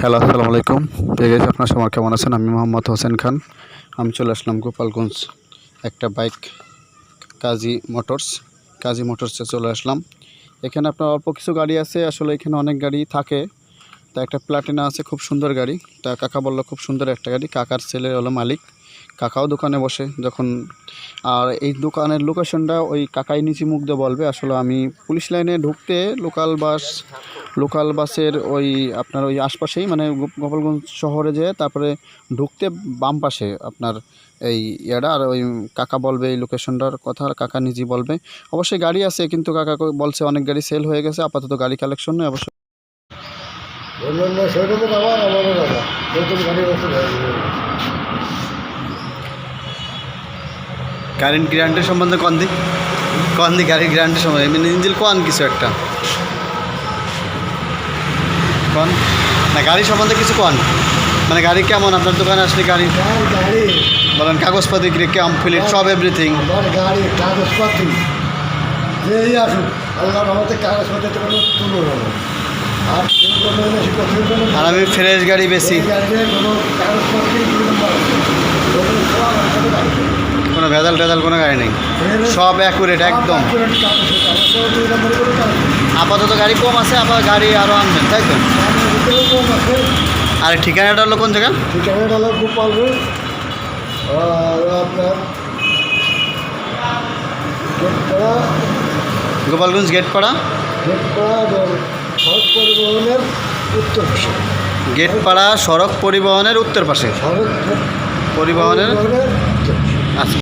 Hello আসসালামু আলাইকুম। গেছি আপনার সবার কেমন আছেন? আমি মোহাম্মদ হোসেন খান। আমি চলে আসলাম গোপালগঞ্জ একটা বাইক কাজী মোটরস। কাজী মোটরসে চলে আসলাম। এখানে আপনার অল্প কিছু গাড়ি আছে, আসলে এখানে অনেক গাড়ি থাকে। তা একটা প্লাটিনা আছে, খুব সুন্দর গাড়ি। তা কাকা বলল, খুব সুন্দর একটা গাড়ি। কাকার ছেলে হলো মালিক। কাকাও দোকানে বসে। যখন আর এই দোকানের লোকেশনটা ওই কাকাই নিচে মুখ দিয়ে বলবে। আসলে আমি পুলিশ লাইনে ঢুকতে লোকাল বাস লোকাল বাসের ওই আপনার ওই আশপাশেই মানে গো- গোপালগঞ্জ শহরে যেয়ে তারপরে ঢুকতে বাম পাশে আপনার এই ইয়াটা আর ওই কাকা বলবে এই লোকেশনটার কথা আর কাকা নিজেই বলবে। অবশ্যই গাড়ি আছে কিন্তু কাকা বলছে অনেক গাড়ি সেল হয়ে গেছে আপাতত গাড়ি কালেকশন নেই অবশ্যই অন্যান্য সেরকম আবার আমারও দাদা নতুন গাড়ি বছর গাড়ির গ্যারান্টি সম্বন্ধে কন দি কন দি গাড়ির গ্যারান্টি সম্বন্ধে? এমনি ইঞ্জিল কন কিছু একটা? কন না গাড়ি সম্বন্ধে কিছু কন। মানে গাড়ি কেমন? আপনার দোকানে আসলে গাড়ি বলেন কাগজপাতি কেম ফিলিট সব এভরিথিং গাড়ি কাগজপাতি যেই আসুক আল্লাহর আমাদের কাগজপাতি কোনো তুলনা আর আমি ফ্রেশ গাড়ি বেশি। কোনো দুই নম্বর আছে। কোনো সব একসাথে গাড়ি। কোনো ভেজাল টেজাল কোনো গাড়ি নেই। সব অ্যাকুরেট একদম। আপাতত গাড়ি কম আছে আবার গাড়ি আরও আনবেন তাই তো। আর ঠিকানাটা হলো কোন জায়গা? ঠিকানাটা হলো গোপালগঞ্জ আপনার গেটপাড়া গোপালগঞ্জ উত্তর পাশে। গেটপাড়া সড়ক পরিবহনের উত্তর পাশে। সড়ক পরিবহনের